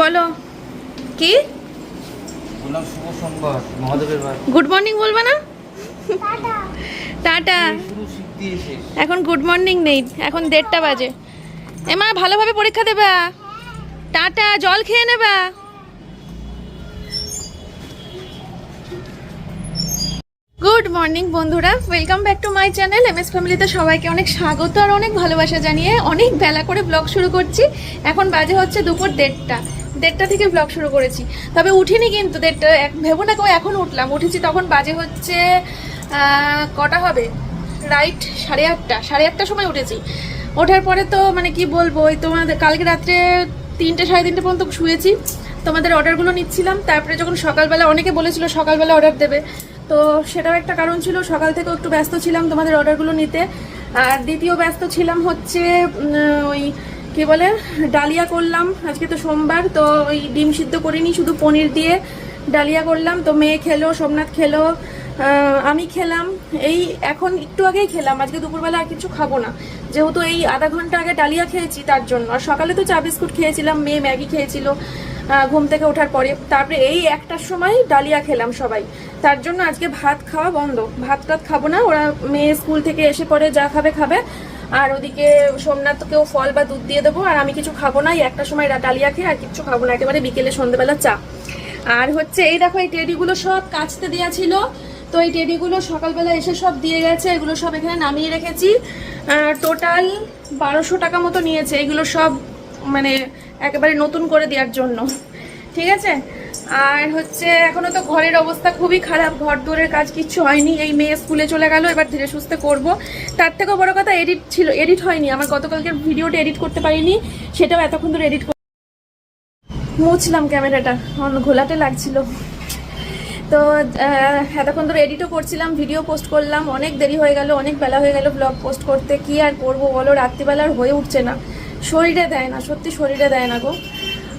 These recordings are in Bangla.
বলো। কি? বললাম শুভ সোমবার মহাদেবের বার গুড মর্নিং বলবে না? টাটা। এখন গুড মর্নিং নেই এখন দেড়টা বাজে। এমা ভালোভাবে পরীক্ষা দেবা? টাটা জল খেয়ে নেবা? গুড মর্নিং বন্ধুরা welcome back to my channel M S ফ্যামিলিতে সবাইকে অনেক স্বাগত আর অনেক ভালোবাসা জানিয়ে অনেক বেলা করে ব্লগ শুরু করছি। এখন বাজে হচ্ছে দুপুর দেড়টা। দেড়টা থেকে ব্লগ শুরু করেছি। তবে উঠিনি কিন্তু দেড়টা ভেবো না কেউ, এখন উঠলাম। উঠেছি তখন বাজে হচ্ছে কটা হবে? রাইট সাড়ে আটটা। সাড়ে আটটার সময় উঠেছি। ওঠার পরে তো মানে কি বলব, ওই তোমাদের কালকে রাত্রে তিনটে, সাড়ে তিনটে পর্যন্ত শুয়েছি। তোমাদের অর্ডারগুলো নিচ্ছিলাম। তারপরে যখন সকালবেলা, অনেকে বলেছিল সকালবেলা অর্ডার দেবে। তো সেটাও একটা কারণ ছিল। সকাল থেকে একটু ব্যস্ত ছিলাম তোমাদের অর্ডারগুলো নিতে। আর দ্বিতীয় ব্যস্ত ছিলাম হচ্ছে ওই কি বলে, ডালিয়া করলাম। আজকে তো সোমবার, তো ওই ডিম সিদ্ধ করিনি, শুধু পনির দিয়ে ডালিয়া করলাম। তো মেয়ে খেলো, সোমনাথ খেলো আমি খেলাম। এই এখন একটু আগেই খেলাম, আজকে দুপুরবেলা আর কিছু খাব না। যেহেতু এই আধা ঘণ্টা আগে ডালিয়া খেয়েছি, তার জন্য। আর সকালে তো চা বিস্কুট খেয়েছিলাম, মেয়ে ম্যাগি খেয়েছিল ঘুম থেকে ওঠার পরে। তারপরে এই একটার সময় ডালিয়া খেলাম সবাই। তার জন্য আজকে ভাত খাওয়া বন্ধ। ভাত টাত খাব না, ওরা মেয়ে স্কুল থেকে এসে পরে যা খাবে খাবে। আর ওদিকে সোমনাথকেও ফল বা দুধ দিয়ে দেবো, আর আমি কিছু খাব না একটা সময় ডালিয়া খেয়ে আর কিছু খাব না, একেবারে বিকেলে সন্ধ্যেবেলা চা। আর হচ্ছে এই দেখো, এই টেডিগুলো সব কাচতে দেওয়া ছিল, তো এই টেডিগুলো সকালবেলা এসে সব দিয়ে গেছে, এগুলো সব এখানে নামিয়ে রেখেছি। টোটাল বারোশো টাকা মতো নিয়েছে, এগুলো সব মানে একেবারে নতুন করে দেওয়ার জন্য। ঠিক আছে? আর হচ্ছে এখনও তো ঘরের অবস্থা খুবই খারাপ, ঘর দূরের কাজ কিচ্ছু হয়নি, এই মেয়ে স্কুলে চলে গেল, এবার ধীরে সুস্থে করব। তার থেকেও বড় কথা এডিট ছিল এডিট হয়নি, আমার গতকালকের ভিডিওটা এডিট করতে পারিনি, সেটাও এতক্ষণ ধরে এডিট মুছলাম ক্যামেরাটা ঘোলাটে লাগছিল। তো এতক্ষণ ধরে এডিটও করছিলাম ভিডিও পোস্ট করলাম, অনেক দেরি হয়ে গেল, অনেক বেলা হয়ে গেল ব্লগ পোস্ট করতে, কি আর করব বলো, রাত্রিবেলা আর হয়ে উঠছে না। শরীরে দেয় না, সত্যি শরীরে দেয় না গো।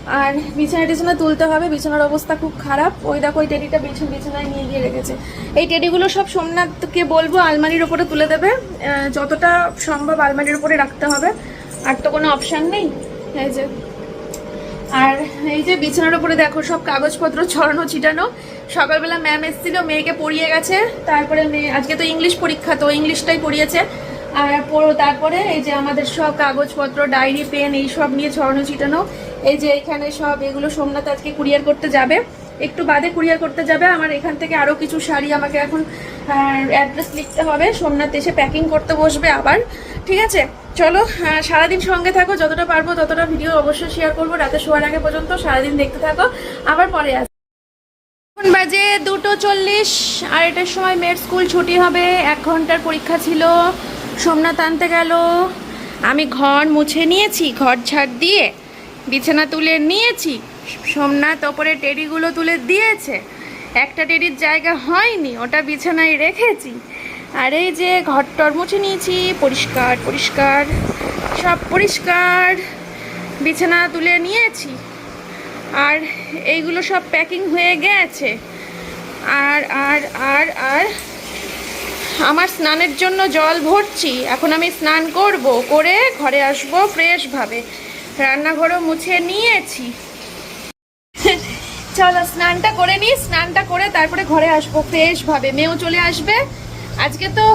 আর বিছানা টিছানা তুলতে হবে, বিছানার অবস্থা খুব খারাপ। ওই দেখো, ওই টেডিটা বিছানা বিছানায় নিয়ে গিয়ে রেখেছে। এই টেডিগুলো সব সোমনাথকে বলব, আলমারির ওপরে তুলে দেবে। যতটা সম্ভব আলমারির উপরে রাখতে হবে। আর তো কোনো অপশান নেই। এই যে। আর এই যে বিছানার উপরে দেখো, সব কাগজপত্র ছড়ানো, ছিটানো। সকালবেলা ম্যাম এসেছিল, মেয়েকে পড়িয়ে গেছে। তারপরে মেয়ে আজকে তো ইংলিশ পরীক্ষা, তো ইংলিশটাই পড়িয়েছে। আর পর- তারপরে এই যে আমাদের সব কাগজপত্র, ডায়েরি, পেন এই সব নিয়ে ছড়ানো, ছিটানো। এই যে এখানে সব, এগুলো সোমনাথ আজকে কুরিয়ার করতে যাবে। একটু বাদে কুরিয়ার করতে যাবে, আমার এখান থেকে আরও কিছু শাড়ি আমাকে এখন অ্যাড্রেস লিখতে হবে। সোমনাথ এসে প্যাকিং করতে বসবে আবার, ঠিক আছে? চলো সারাদিন সঙ্গে থাকো, যতটা পারব ততটা ভিডিও অবশ্যই শেয়ার করব, রাতে শোয়ার আগে পর্যন্ত সারাদিন দেখতে থাকো। আবার পরে আস এখন বাজে দুটো চল্লিশ, আর এটার সময় মেয়ের স্কুল ছুটি হবে, এক ঘণ্টার পরীক্ষা ছিল। সোমনাথ আনতে গেল। আমি ঘর মুছে নিয়েছি, ঘর ঝাড় দিয়ে বিছানা তুলে নিয়েছি সোমনাথ ওপরে টেডিগুলো তুলে দিয়েছে। একটা টেডির জায়গা হয়নি, ওটা বিছানায় রেখেছি। আর এই যে ঘর টর মুছে নিয়েছি, পরিষ্কার পরিষ্কার, সব পরিষ্কার, বিছানা তুলে নিয়েছি। আর এইগুলো সব প্যাকিং হয়ে গেছে। আর আর আর আর আমার স্নানের জন্য জল ভরছি। এখন আমি স্নান করব, করে ঘরে আসব ফ্রেশভাবে রান্নাঘরও মুছে নিয়েছি। চলো, স্নানটা করে নিই, স্নানটা করে তারপরে ঘরে আসব ফ্রেশভাবে। মেয়েও চলে আসবে। আজকে তো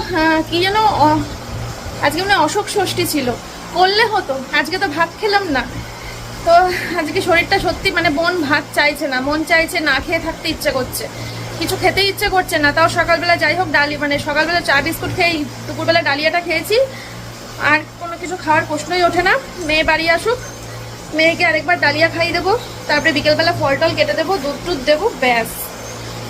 কি যেন আজকে মানে অশোক ষষ্ঠী ছিল। করলে হতো, আজকে তো ভাত খেলাম না। তো আজকে শরীরটা সত্যি মানে মন ভাত চাইছে না, মন চাইছে না খেয়ে থাকতে ইচ্ছে করছে। কিছু খেতে ইচ্ছে করছে না, তাও সকালবেলা যাই হোক, ডালি মানে সকালবেলা চা, বিস্কুট খেয়ে দুপুরবেলা ডালিয়াটা খেয়েছি। আর কিছু খাওয়ার প্রশ্নই ওঠে না। মেয়ে বাড়ি আসুক। মেয়েকে আরেকবার ডালিয়া খাইয়ে দেবো। তারপরে বিকেলবেলা ফল টল কেটে দেবো, দুধ টুধ দেবো, ব্যাস।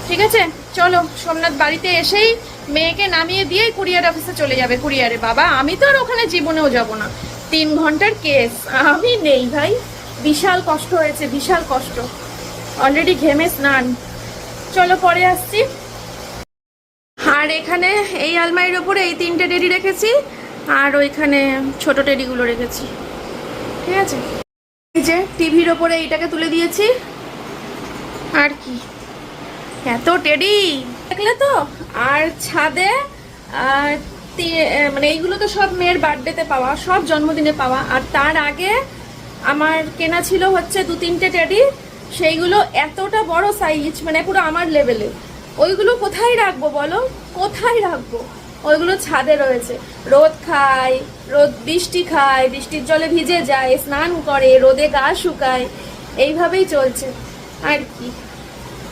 ঠিক আছে? চলো, সোমনাথ বাড়িতে এসেই মেয়েকে নামিয়ে দিয়েই কুরিয়ার অফিসে চলে যাবে। কুরিয়ারে, বাবা, আমি তো আর ওখানে জীবনেও যাব না। তিন ঘণ্টার কেস, আমি নেই ভাই। বিশাল কষ্ট হয়েছে, বিশাল কষ্ট। অলরেডি ঘেমে স্নান। চলো, পরে আসছি। আর এখানে এই আলমারির ওপরে এই তিনটে ডেডি রেখেছি। আর ওইখানে ছোট টেডিগুলো রেখেছি। ঠিক আছে? এই যে টিভির ওপরে এইটাকে তুলে দিয়েছি। আর কি? এত টেডি! দেখলে তো? আর ছাদে মানে এইগুলো তো সব মেয়ের বার্থডেতে পাওয়া, সব জন্মদিনে পাওয়া। আর তার আগে আমার কেনা ছিল হচ্ছে দু তিনটে টেডি। সেইগুলো এতটা বড় সাইজ মানে পুরো আমার লেভেলে ওইগুলো কোথায় রাখব বলো? কোথায় রাখব? ওইগুলো ছাদে রয়েছে। রোদ খায়, রোদ বৃষ্টি খায়, বৃষ্টির জলে ভিজে যায়, স্নান করে, রোদে গা শুকায়, এইভাবেই চলছে। আর কি।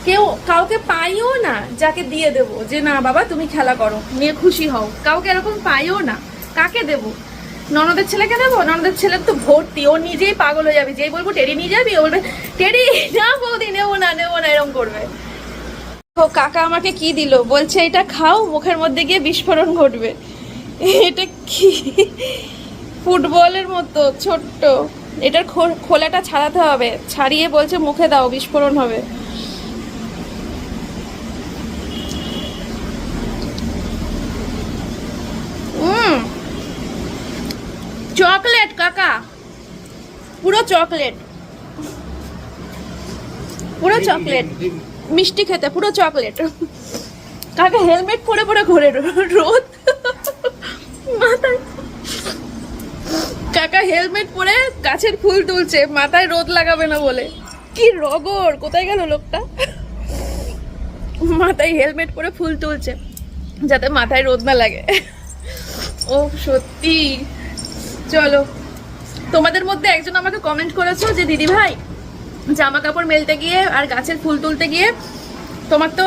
কেউ, কাউকে পাইও না, যাকে দিয়ে দেবো যে, না বাবা, তুমি খেলা করো, নিয়ে খুশি হও। কাউকে এরকম পাইও না। কাকে দেবো? ননদের ছেলেকে দেবো? ননদের ছেলের তো ভর্তি, ও নিজেই পাগল হয়ে যাবে। যেই বলব টেরি নিয়ে যাবি? ও বলবে টেরি না বৌদি নেব না নেব না এরকম করবে ও কাকা আমাকে কি দিল? বলছে এটা খাও মুখের মধ্যে গিয়ে বিস্ফোরণ ঘটবে। এটা কি? ফুটবলের মতো ছোট্ট। এটার খোলাটা ছাড়াতে হবে। ছাড়িয়ে বলছে মুখে দাও বিস্ফোরণ হবে। চকলেট কাকা। পুরো চকলেট। পুরো চকলেট। মিষ্টি খেতে, পুরো চকলেট কাকা হেলমেট পরে পরে ঘোরে রোদ। মাথায় কাকা হেলমেট পরে গাছের ফুল তুলছে, মাথায় রোদ লাগাবে না বলে। কি রগর কোথায় গেল লোকটা? মাথায় হেলমেট পরে ফুল তুলছে, যাতে মাথায় রোদ না লাগে। ও, সত্যি। চলো। তোমাদের মধ্যে একজন আমাকে কমেন্ট করেছ যে দিদি ভাই জামা কাপড় মেলতে গিয়ে আর গাছের ফুল তুলতে গিয়ে তোমার তো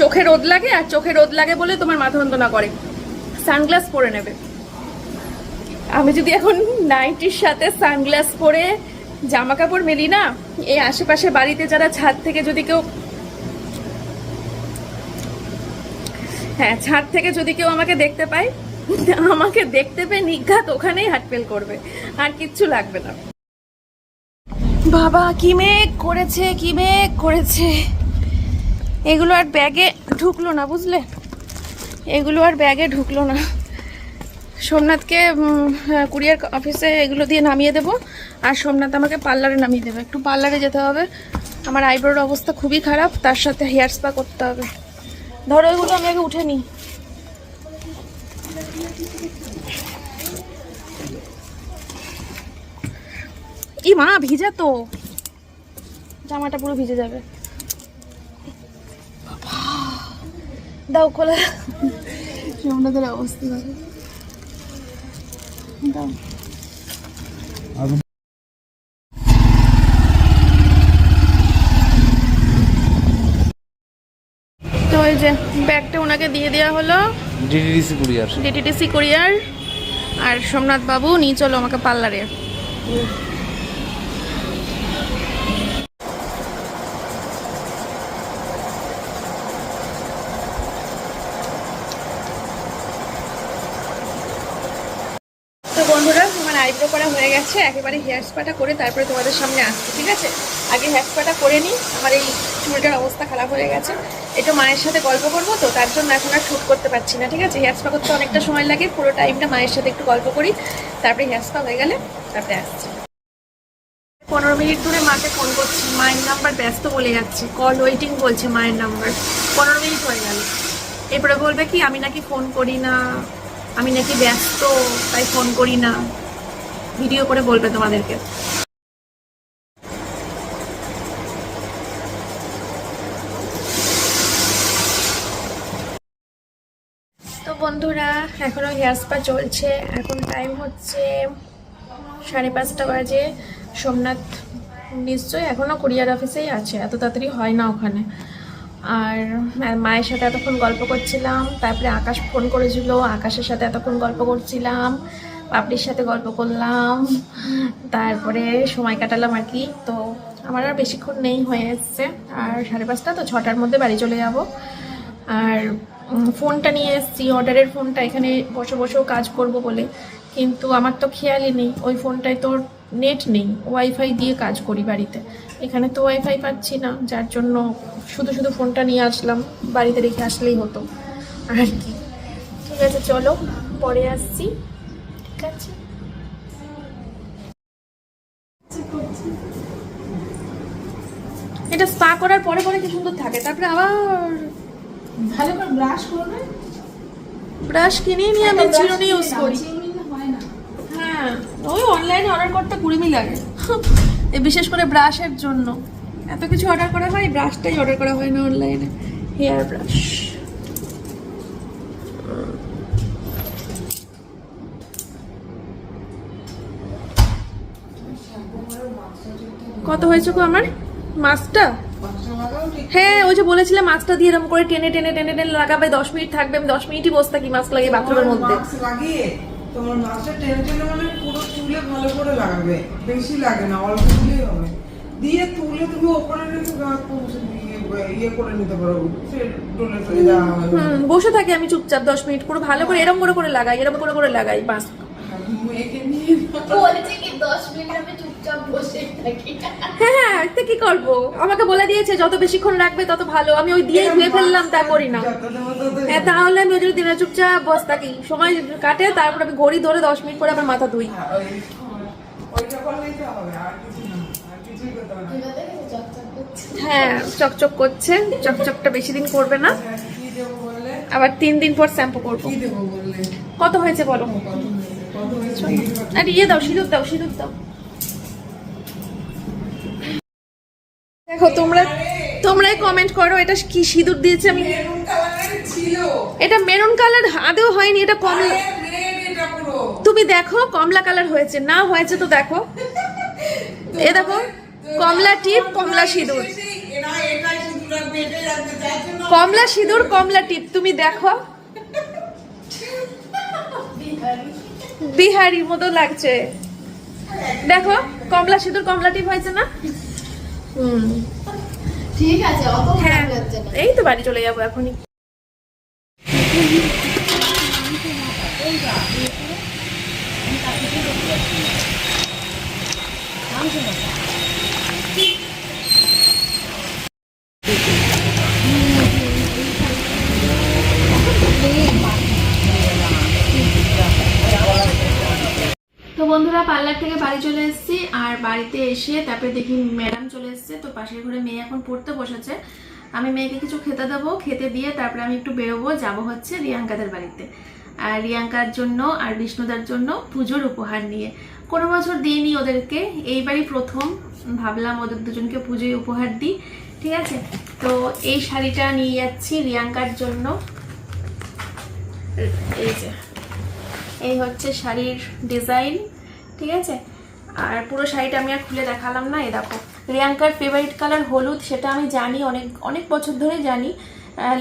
চোখে রোদ লাগে আর চোখে রোদ লাগে বলে তোমার মাথা যন্ত্রণা করে। সানগ্লাস পরে নেবে। আমি যদি এখন নাইটির সাথে সানগ্লাস পরে জামা কাপড় মেলি না এই আশেপাশে বাড়িতে যারা ছাদ থেকে যদি কেউ হ্যাঁ ছাদ থেকে যদি কেউ আমাকে দেখতে পায়, আমাকে দেখতে পেয়ে নিঘাত ওখানেই হাটপেল করবে। আর কিচ্ছু লাগবে না। বাবা, কি মেঘ করেছে, কি মেঘ করেছে? এগুলো আর ব্যাগে ঢুকলো না, বুঝলে? এগুলো আর ব্যাগে ঢুকলো না। সোমনাথকে কুরিয়ার অফিসে এগুলো দিয়ে নামিয়ে দেবো, আর সোমনাথ আমাকে পার্লারে নামিয়ে দেবে। একটু পার্লারে যেতে হবে। আমার আইব্রোর অবস্থা খুবই খারাপ, তার সাথে হেয়ার স্পা করতে হবে। ধরো এগুলো আমি আগে উঠে নিই। ই মা ভিজে তো। জামাটা পুরো ভিজে যাবে। দাও খোলা। সোমনাথের অবস্থা দাও। তো ওই যে ব্যাগটা ওনাকে দিয়ে দেওয়া হলো। DTDC courier. ডিটিডিসি কোরিয়ার। আর সোমনাথ বাবু নিয়ে চলো আমাকে পার্লারে। গেছে, একেবারে হেয়ার স্পাটা করে তারপরে তোমাদের সামনে আসছে, ঠিক আছে? আগে হেয়ার স্পাটা করে নিই, আমার এই চুলটার অবস্থা খারাপ হয়ে গেছে। একটু মায়ের সাথে গল্প করব তো, তার জন্য এখন আর শ্যুট করতে পারছি না, ঠিক আছে? হেয়ার স্পা করতে অনেকটা সময় লাগে, পুরো টাইমটা মায়ের সাথে একটু গল্প করি, তারপরে হেয়ার স্পা হয়ে গেলে তারপরে আসছি। পনেরো মিনিট ধরে মাকে ফোন করছি, মায়ের নাম্বার ব্যস্ত বলে যাচ্ছে কল ওয়েটিং বলছে মায়ের নাম্বার পনেরো মিনিট হয়ে গেল। এরপরে বলবে কি, আমি নাকি ফোন করি না, আমি নাকি ব্যস্ত, তাই ফোন করি না। ভিডিও করে বলবে তোমাদেরকে। তো বন্ধুরা, এখনও হেয়ার স্পা চলছে। এখন টাইম হচ্ছে সাড়ে পাঁচটা বাজে। সোমনাথ নিশ্চয়ই এখনও কুরিয়ার অফিসেই আছে, এত তাড়াতাড়ি হয় না ওখানে। আর মায়ের সাথে এতক্ষণ গল্প করছিলাম, তারপরে আকাশ ফোন করেছিল, আকাশের সাথে এতক্ষণ গল্প করছিলাম। পাপড়ির সাথে গল্প করলাম, তারপরে সময় কাটালাম আর কি। তো আমার আর বেশিক্ষণ নেই হয়ে এসছে। আর সাড়ে পাঁচটা, তো ছটার মধ্যে বাড়ি চলে যাব। আর ফোনটা নিয়ে এসেছি অর্ডারের ফোনটা। এখানে বসে বসেও কাজ করব বলে। কিন্তু আমার তো খেয়ালই নেই, ওই ফোনটায় তোর নেট নেই। ওয়াইফাই দিয়ে কাজ করি বাড়িতে। এখানে তো ওয়াইফাই পাচ্ছি না, যার জন্য শুধু শুধু ফোনটা নিয়ে আসলাম। বাড়িতে রেখে আসলেই হতো। আর কি। ঠিক আছে, চলো, পরে আসছি। ঠিক আছে। এটা স্পা করার পরে পরে কি সুন্দর থাকে তারপরে আবার ভালো করে ব্রাশ করবে? ব্রাশ কিনে নিয়ে আমি চিরুনি ইউজ করি। হয় ওই অনলাইনে অর্ডার করতে কুড়ি মিল লাগে। বিশেষ করে ব্রাশের জন্য। এত কিছু অর্ডার করা হয় ব্রাশটাই অর্ডার করা হয় না অনলাইনে হেয়ার ব্রাশ কত হয়েছে গো আমার? মাছটা? হ্যাঁ ওই যে বলেছিলাম মাছটা দিয়ে এরকম করে টেনে টেনে টেনে টেনে লাগাবে দশ মিনিট থাকবে আমি দশ মিনিটই বসে থাকি মাছ লাগিয়ে বাথরুমের মধ্যে। লাগিয়ে তোমার মাছটা টেনে টেনে মানে পুরো তুলে ভালো করে লাগাবে। বেশি লাগে না অল্প দিলেই হবে। দিয়ে তুলে তুমি ওপরে রেখে গাছ পৌঁছে দিয়ে ইয়ে করে নিতে পারো সে ডলে চলে যাওয়া হবে হুম বসে থাকি আমি চুপচাপ দশ মিনিট পুরো ভালো করে এরম করে করে লাগাই এরম করে করে লাগাই মাছ মেয়েকে নিয়ে বলেছে কি দশ মিনিট আমি হ্যাঁ হ্যাঁ এতে কি করব? আমাকে বলে দিয়েছে যত বেশিক্ষণ রাখবে তত ভালো। আমি ওই দিয়ে ধুয়ে ফেললাম তা করি না। হ্যাঁ তাহলে আমি ওই জন্য দিনে চুপচাপ বস থাকি। সময় কাটে তারপর আমি ঘড়ি ধরে দশ মিনিট পরে আবার মাথা ধুই। হ্যাঁ, ওই- ওইটা করলেই তো হবে আর কিছু না আর কিছুই করতে হবে না। এবার দেখেছ চকচক করছে। হ্যাঁ চকচক করছে চকচকটা বেশি দিন করবে না। কি দেবো বললে? আবার তিন দিন পর শ্যাম্পু করব। কি দেবো বললে? কত হয়েছে বলো। আর ইয়ে দাও সিঁদুর দাও সিঁদুর দাও। দেখো তোমরা তোমরাই কমেন্ট করো এটা কি সিঁদুর দিয়েছে আমি এটা মেরুন কালার আদেও হয়নি এটা কমলা তুমি দেখো কমলা কালার হয়েছে না হয়েছে তো দেখো। এ দেখো কমলা টিপ কমলা সিঁদুর। কমলা সিঁদুর কমলা টিপ তুমি দেখো। বিহারি মতো লাগছে। দেখো কমলা সিঁদুর কমলা টিপ হয়েছে না? ঠিক আছে অত হ্যাঁ। এই তো বাড়ি চলে যাব এখনই। তো বন্ধুরা, পার্লার থেকে বাড়ি চলে এসেছি আর বাড়িতে এসে তারপরে দেখি ম্যাডাম চলে এসেছে। তো পাশের ঘরে মেয়ে এখন পড়তে বসেছে। আমি মেয়েকে কিছু খেতে দেবো। খেতে দিয়ে তারপরে আমি একটু বেরোবো। যাব হচ্ছে রিয়াঙ্কাদের বাড়িতে। আর রিয়াঙ্কার জন্য আর বিষ্ণুদার জন্য পুজোর উপহার নিয়ে। কোনো বছর দিইনি ওদেরকে। এইবারই প্রথম। ভাবলাম ওদের দুজনকে পুজোয় উপহার দিই। ঠিক আছে? তো এই শাড়িটা নিয়ে যাচ্ছি রিয়াঙ্কার জন্য। এই যে। এই হচ্ছে শাড়ির ডিজাইন, ঠিক আছে? আর পুরো শাড়িটা আমি আর খুলে দেখালাম না এ দেখো। রিয়াঙ্কার ফেভারিট কালার হলুদ, সেটা আমি জানি, অনেক অনেক বছর ধরে জানি।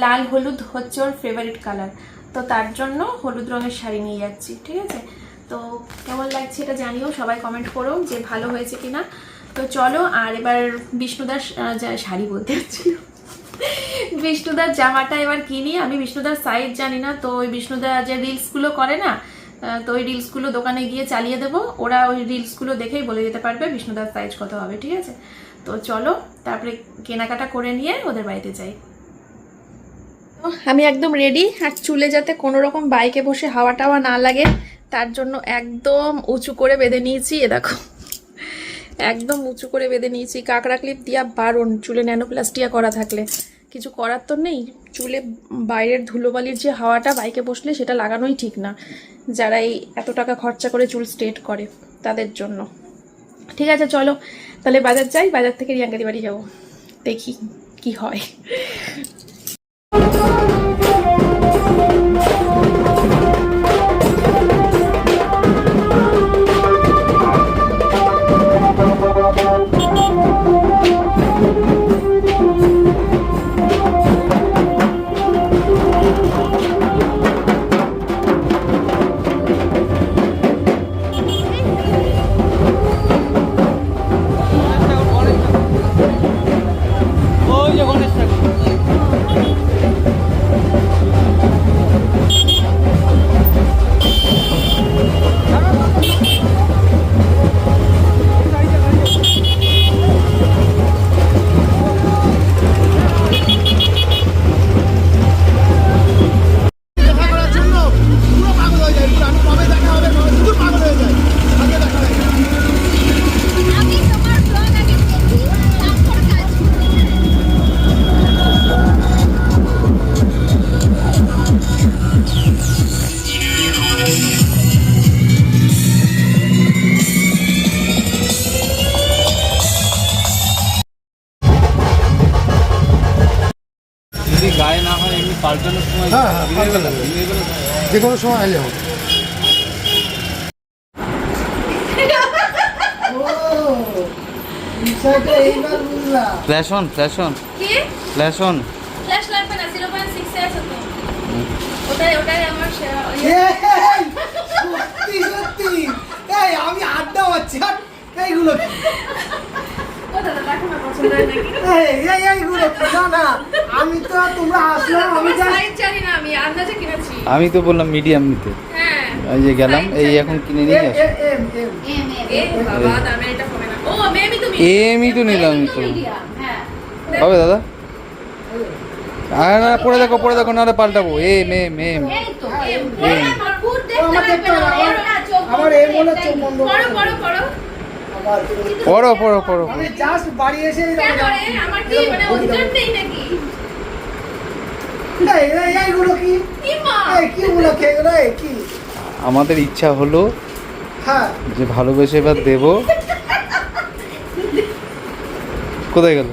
লাল হলুদ হচ্ছে ওর ফেভারিট কালার তো তার জন্য হলুদ রঙের শাড়ি নিয়ে যাচ্ছি, ঠিক আছে? তো কেমন লাগছে এটা জানিও, সবাই কমেন্ট করো যে ভালো হয়েছে কিনা। তো চলো, আর এবার বিষ্ণুদাস শাড়ি বলতে যাচ্ছি বিষ্ণুদার জামাটা এবার কিনি, আমি বিষ্ণুদার সাইজ জানি না, তো ওই বিষ্ণুদা যে রিলসগুলো করে না তো ওই রিলসগুলো দোকানে গিয়ে চালিয়ে দেবো। ওরা ওই রিলসগুলো দেখেই বলে দিতে পারবে বিষ্ণুদার সাইজ কত হবে, ঠিক আছে? তো চলো, তারপরে কেনাকাটা করে নিয়ে ওদের বাড়িতে যাই। আমি একদম রেডি আর চুলে যাতে কোনো রকম বাইকে বসে হাওয়া টাওয়া না লাগে, তার জন্য একদম উঁচু করে বেঁধে নিয়েছি, এ দেখো। একদম উঁচু করে বেঁধে নিয়েছি। কাঁকড়া ক্লিপ দিয়া বারণ, চুলে ন্যানোপ্লাস্টিয়া করা থাকলে। কিছু করার তো নেই। চুলে বাইরের ধুলোবালির যে হাওয়াটা বাইকে বসলে সেটা লাগানোই ঠিক না। যারা এই এত টাকা খরচা করে চুল স্ট্রেট করে তাদের জন্য। ঠিক আছে, চলো। তাহলে বাজার যাই, বাজার থেকে রিয়াঙ্গারি বাড়ি যাব। দেখি কি হয়। সময় হ্যাঁ, হ্যাঁ, যে কোনো সময় এলে হবে। বিষয়টা এইবার বুঝলাম ফ্ল্যাশ অন ফ্ল্যাশ অন কি? ফ্ল্যাশ অন ফ্ল্যাশ লাগবে না জিরো পয়েন্ট সিক্স আছে তো। ওটাই ওটাই আমার সেরা ইয়ে। এই, সত্যি সত্যি। এই আমি আড্ডা মারছি এইগুলো কি? আমি তো তোমরা আসলাম আমি তোমার যা সাইজ জানি না আমি আন্দাজে কিনেছি। আমি তো বললাম মিডিয়াম নিতে। হ্যাঁ এই যে গেলাম এই এখন কিনে নিয়ে আসি। এম এম এ বাবা হবে না। ও মেবি তুমি। এমই তো নিলাম তো হ্যাঁ। হবে দাদা? আর না পরে দেখো পরে দেখো নাহলে পাল্টাবো। এম এম এম এম এম আমার এম হলে চোখ বন্ধ পড়ো পড়ো পড়ো। আমি জাস্ট বাড়ি এসে আমার কি মানে অধিকার নেই নাকি? আমাদের ইচ্ছা হলো হ্যাঁ। যে ভালোবেসে এবার দেবো। কোথায় গেল?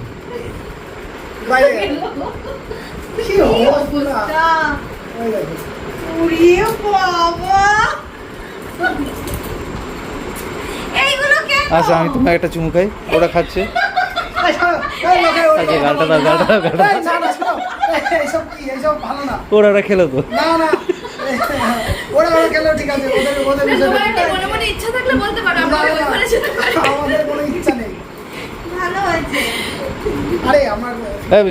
বাবা আচ্ছা আমি তোমাকে একটা চুমু খাই ওরা খাচ্ছে। গালটা দাও, গালটা দাও, গালটা। ওরা ওরা খেলো তো। না, না, এই, ওরা ওরা খেলেও ঠিক আছে, ওদের- ওদের বিষয়টা তোমার ঠিক আছে। মনে মনে ইচ্ছা থাকলে বলতে পারো না, আমরা না, ওই করে যেতে পারি। আমাদের কোনো ইচ্ছা নেই। ভালো হয়েছে। আরে, আমার হ্যাঁ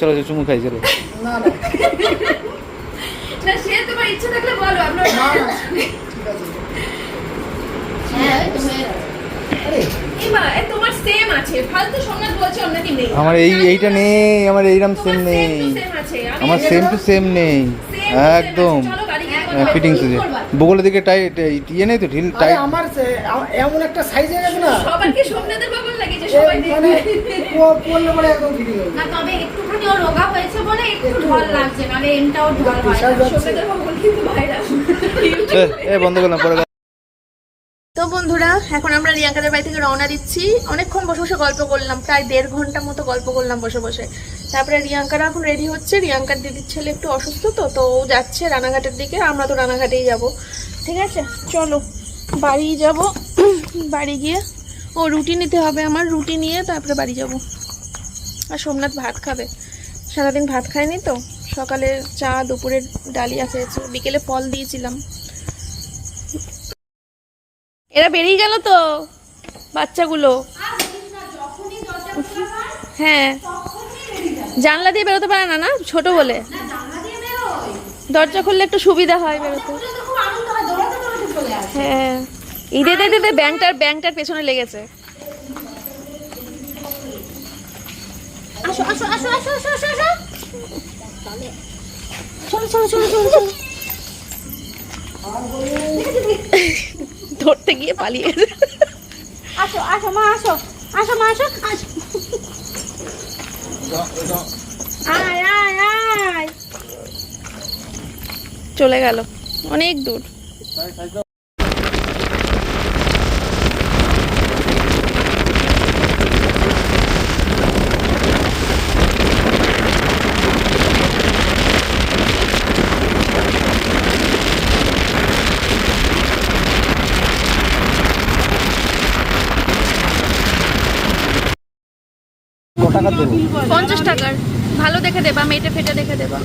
চলো চুমু খাই চলো। না, না, না সে তোমার ইচ্ছা থাকলে বলো আমরা না, না, ঠিক আছে। আমার এই এইটা নেই আমার এইরকম সেম নেই। আমার সেম টু সেম নেই। একদম। বলব। ফিটিংস বগলের দিকে টাইট ইয়ে নেই তো ঢিল টাইট আমার এমন একটা সাইজ হয়ে গেছে না। সবার কি সোমনাথের বগল লাগিয়েছে এ, সবাই মানে দেখবে প- পরলে পরে একদম ফিটিং হবে না তবে একটুখানি ও রোগা হয়েছে বলে একটু ঢল লাগছে নাহলে এমটাও ঢল হয়। সোমনাথের বগল কিন্তু এ বন্ধ করলাম পরে তো বন্ধুরা, এখন আমরা রিয়াঙ্কাদের বাড়ি থেকে রওনা দিচ্ছি। অনেকক্ষণ বসে বসে গল্প করলাম, প্রায় দেড় ঘণ্টা মতো গল্প করলাম বসে বসে। তারপরে রিয়াঙ্কারা এখন রেডি হচ্ছে। রিয়াঙ্কার দিদির ছেলে একটু অসুস্থ তো তো ও যাচ্ছে রানাঘাটের দিকে। আমরা তো রানাঘাটেই যাব। ঠিক আছে? চলো বাড়ি যাব। বাড়ি গিয়ে ও রুটি নিতে হবে আমার, রুটি নিয়ে তারপরে বাড়ি যাব। আর সোমনাথ ভাত খাবে। সারাদিন ভাত খায়নি তো? সকালে চা দুপুরে ডালিয়া খেয়েছে বিকেলে ফল দিয়েছিলাম। এরা বেরিয়ে গেল তো, বাচ্চাগুলো। হ্যাঁ। জানলা দিয়ে বেরোতে পারে না না? ছোট বলে। দরজা খুললে একটু সুবিধা হয় বেরোতে। হয়। ঈদে দিতে ব্যাংকটার ব্যাংকটার পেছনে লেগেছে। চলো চলো চলো চলো চলো ধরতে গিয়ে পালিয়ে গেছে। আসো আসো মা আসো। আসো মা আসো। আসো আয় আয় আয়। চলে গেল। অনেক দূর। টাকা দেবো? পঞ্চাশ টাকার। ভালো দেখে দেবা মেটে ফেটে দেখে দেবা।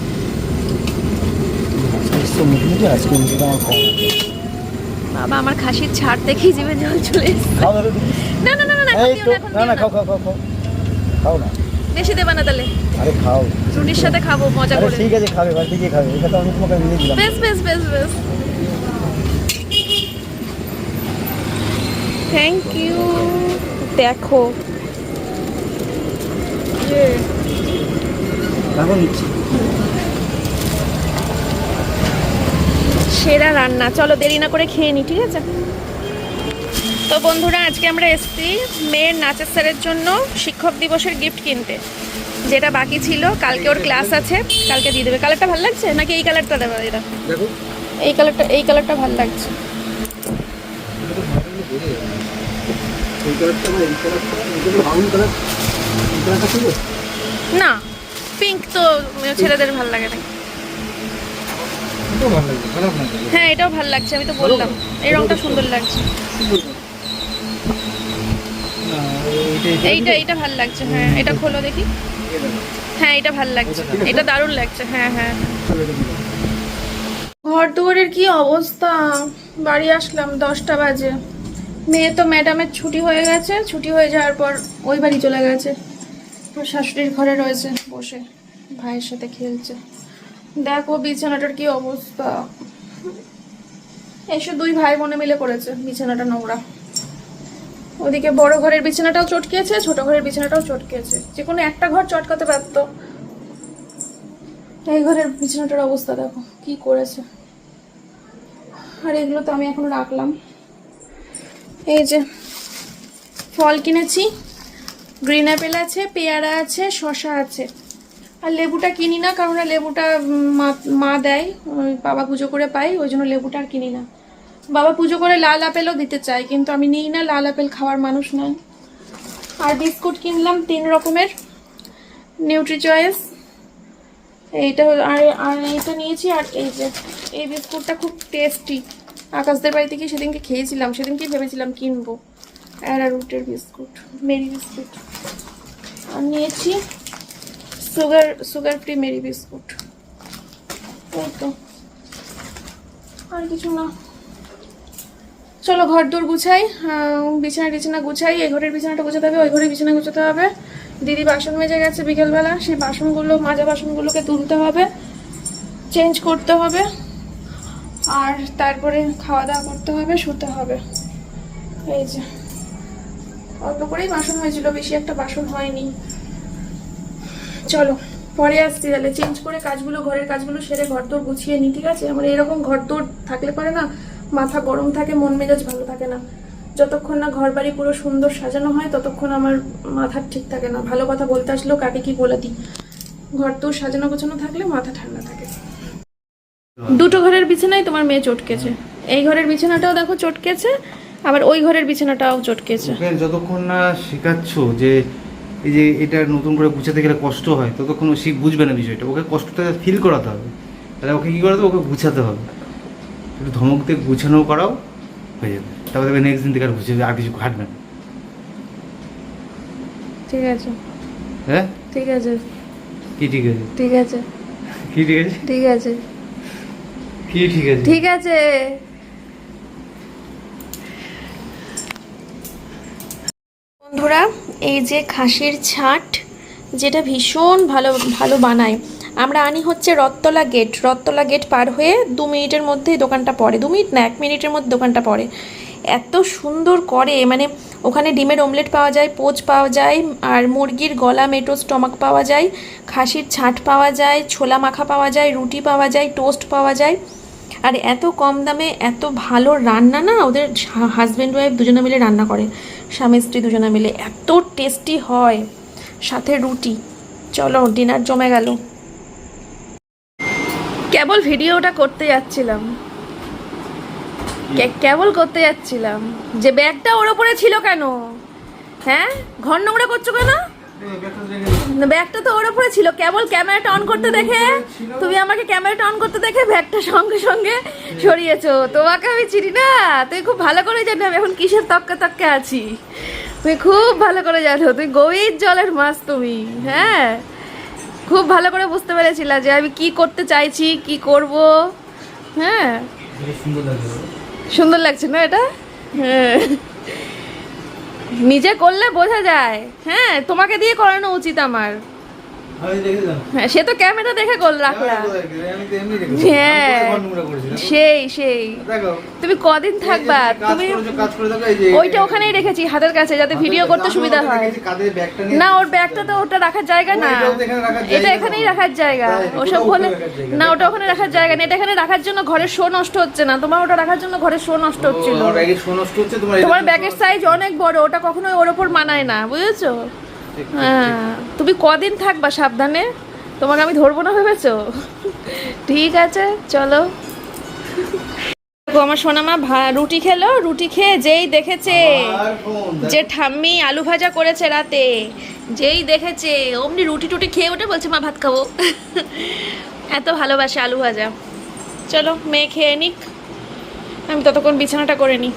বাবা আমার খাসির ছাড় জিভে জল চলে না না না না না না, খাও খাও খাও খাও। খাও না। বেশি দেবা না তাহলে। আরে খাও। রুটির সাথে খাব মজা করে। ঠিক আছে খাবে থেকে খাবে। এটা তো আমি তোমাকে দিলাম। বেশ বেশ বেশ বেশ। থ্যাংক ইউ দেখো। সেরা রান্না চলো দেরি না করে খেয়ে নি ঠিক আছে তো বন্ধুরা আজকে আমরা এসেছি মেয়ের নাচের স্যারের জন্য শিক্ষক দিবসের গিফট কিনতে যেটা বাকি ছিল কালকে ওর ক্লাস আছে কালকে দিয়ে দেবে কালারটা ভালো লাগছে নাকি এই কালারটা দেবে এটা দেখো এই কালারটা এই কালারটা ভালো লাগছে এই কালারটা এই কালারটা না পিঙ্ক তো ছেলেদের ভালো লাগে না। হ্যাঁ এটাও ভালো লাগছে আমি তো বললাম। এই রংটা সুন্দর লাগছে। এইটা- এইটা ভালো লাগছে হ্যাঁ এটা খোলো দেখি। হ্যাঁ এটা ভালো লাগছে এটা দারুণ লাগছে হ্যাঁ হ্যাঁ। ঘর দুয়ারের কি অবস্থা? বাড়ি আসলাম দশটা বাজে। মেয়ে তো ম্যাডামের ছুটি হয়ে গেছে ছুটি হয়ে যাওয়ার পর ওই বাড়ি চলে গেছে। শাশুড়ির ঘরে রয়েছে, বসে ভাইয়ের সাথে খেলছে। দেখো বিছানাটার কি অবস্থা। এসে দুই ভাই বোনে মিলে করেছে বিছানাটা নোংরা। ওদিকে বড় ঘরের বিছানাটাও চটকেছে, ছোট ঘরের বিছানাটাও চটকেছে। যে কোনো একটা ঘর চটকাতে পারত এই ঘরের বিছানাটার অবস্থা দেখো, কি করেছে। আর এগুলো তো আমি এখন রাখলাম। এই যে ফল কিনেছি গ্রিন অ্যাপেল আছে, পেয়ারা আছে শশা আছে। আর লেবুটা কিনি না, কারণ লেবুটা মা মা দেয় বাবা পুজো করে পাই, ওই জন্য লেবুটা আর কিনি না। বাবা পুজো করে লাল আপেলও দিতে চাই কিন্তু আমি নিই না, লাল আপেল খাওয়ার মানুষ নয়। আর বিস্কুট কিনলাম তিন রকমের নিউট্রি চয়েস এইটা আর আর এইটা নিয়েছি, আর এই যে, এই বিস্কুটটা খুব টেস্টি আকাশদের বাড়ি থেকে সেদিনকে খেয়েছিলাম সেদিনকে ভেবেছিলাম কিনবো। অ্যারারুটের বিস্কুট, মেরি বিস্কুট। আর নিয়েছি sugar sugar free Marie biscuit. এই তো। আর কিছু না। চলো ঘর দৌড় গুছাই বিছানা টিছানা গুছাই, এই ঘরের বিছানাটা গুছাতে হবে, ওই ঘরের বিছানা গুছাতে হবে। দিদি বাসন মেজে গেছে বিকেলবেলা, সেই বাসনগুলো, মাজা বাসনগুলোকে তুলতে হবে চেঞ্জ করতে হবে, আর তারপরে খাওয়া দাওয়া করতে হবে, শুতে হবে। এই যে। অল্প করেই বাসন হয়েছিল, বেশি একটা বাসন হয়নি। চলো, পরে আসছি তাহলে। চেঞ্জ করে কাজগুলো, ঘরের কাজগুলো সেরে ঘর দৌড় গুছিয়ে নি, ঠিক আছে? আমার এরকম ঘর দৌড় থাকলে পরে না, মাথা গরম থাকে, মন মেজাজ ভালো থাকে না। যতক্ষণ না ঘর বাড়ি পুরো সুন্দর সাজানো হয়, ততক্ষণ আমার মাথা ঠিক থাকে না। ভালো কথা বলতে আসলেও কাকে কি বলে দিই। ঘর দৌড় সাজানো গোছানো থাকলে মাথা ঠান্ডা থাকে। দুটো ঘরের বিছানায় তোমার মেয়ে চটকেছে। এই ঘরের বিছানাটাও দেখো চটকেছে আবার ওই ঘরের বিছানাটাও চটকেছে। ওকে যতক্ষণ না শেখাচ্ছ যে এই যে এটা নতুন করে গুছাতে গেলে কষ্ট হয় ততক্ষণ ও শিখ বুঝবে না বিষয়টা। ওকে কষ্টটা ফিল করাতে হবে। তাহলে ওকে কী করাতে? ওকে গুছাতে হবে। একটু ধমক দিয়ে গুছানো করাও হয়ে যাবে। তারপর দেখবে নেক্সট দিন থেকে আর গুছিয়ে আর কিছু ঘাটবে না। ঠিক আছে। হ্যাঁ? ঠিক আছে। কি ঠিক আছে? ঠিক আছে। কি ঠিক আছে? ঠিক আছে। কি ঠিক আছে? ঠিক আছে। বন্ধুরা, এই যে খাসির ছাট, যেটা ভীষণ ভালো ভালো বানায়। আমরা আনি হচ্ছে রত্তলা গেট রত্তলা গেট পার হয়ে দু মিনিটের মধ্যেই দোকানটা পড়ে। দু মিনিট না, এক মিনিটের মধ্যে দোকানটা পড়ে। এত সুন্দর করে মানে ওখানে ডিমের অমলেট পাওয়া যায়, পোচ পাওয়া যায়, আর মুরগির গলা মেটো স্টমাক পাওয়া যায়, খাসির ছাট পাওয়া যায়, ছোলা মাখা পাওয়া যায়, রুটি পাওয়া যায় টোস্ট পাওয়া যায়। আর এত কম দামে এত ভালো রান্না না ওদের হাজব্যান্ড ওয়াইফ দুজনে মিলে রান্না করে। স্বামী স্ত্রী দুজনে মিলে। এত টেস্টি হয়। সাথে রুটি। চলো ডিনার জমে গেল। কেবল ভিডিওটা করতে যাচ্ছিলাম। কেবল করতে যাচ্ছিলাম। যে ব্যাগটা ওর ওপরে ছিল কেন? হ্যাঁ? ঘর নোংরা করছ কেন? ব্যাগটা তো ওর উপরে ছিল। কেবল ক্যামেরাটা অন করতে দেখে। তুমি আমাকে ক্যামেরাটা অন করতে দেখে ব্যাগটা সঙ্গে সঙ্গে সরিয়েছো। তোমাকে আমি চিনি না। তুই খুব ভালো করে জানি আমি এখন কিসের তক্কে তক্কে আছি। তুমি খুব ভালো করে জানো তুই গভীর জলের মাছ তুমি হ্যাঁ? খুব ভালো করে বুঝতে পেরেছিলা যে আমি কি করতে চাইছি কি করব হ্যাঁ? সুন্দর লাগছে না এটা? হ্যাঁ। নিজে করলে বোঝা যায়। হ্যাঁ তোমাকে দিয়ে করানো উচিত আমার। সে তো ক্যামেরা দেখে গোল রাখলা। আমি তো এমনি দেখেছি হ্যাঁ সেই সেই। তুমি কদিন থাকবা? তুমি ওইটা ওখানেই রেখেছি হাতের কাছে যাতে ভিডিও করতে সুবিধা হয়। না ওর ব্যাগটা তো ওটা রাখার জায়গা না এটা এখানেই রাখার জায়গা। ওসব ওখানে না ওটা ওখানে রাখার জায়গা না এটা এখানে রাখার জন্য ঘরের শো নষ্ট হচ্ছে না। তোমার ওটা রাখার জন্য ঘরের শো নষ্ট হচ্ছিল। তোমার তোমার ব্যাগের সাইজ অনেক বড় ওটা কখনোই ওর ওপর মানায় না বুঝেছ? হ্যাঁ তুমি কদিন থাকবা সাবধানে? তোমাকে আমি ধরবো না ভেবেছো? ঠিক আছে, চলো। আমার সোনামা রুটি খেলো, রুটি খেয়ে যেই দেখেছে। যে ঠাম্মি আলু ভাজা করেছে রাতে, যেই দেখেছে, অমনি রুটি টুটি খেয়ে ওঠে বলছে, মা, ভাত খাব। এত ভালোবাসে আলু ভাজা। চলো, মেয়ে খেয়ে নিক। আমি ততক্ষণ বিছানাটা করে নিই।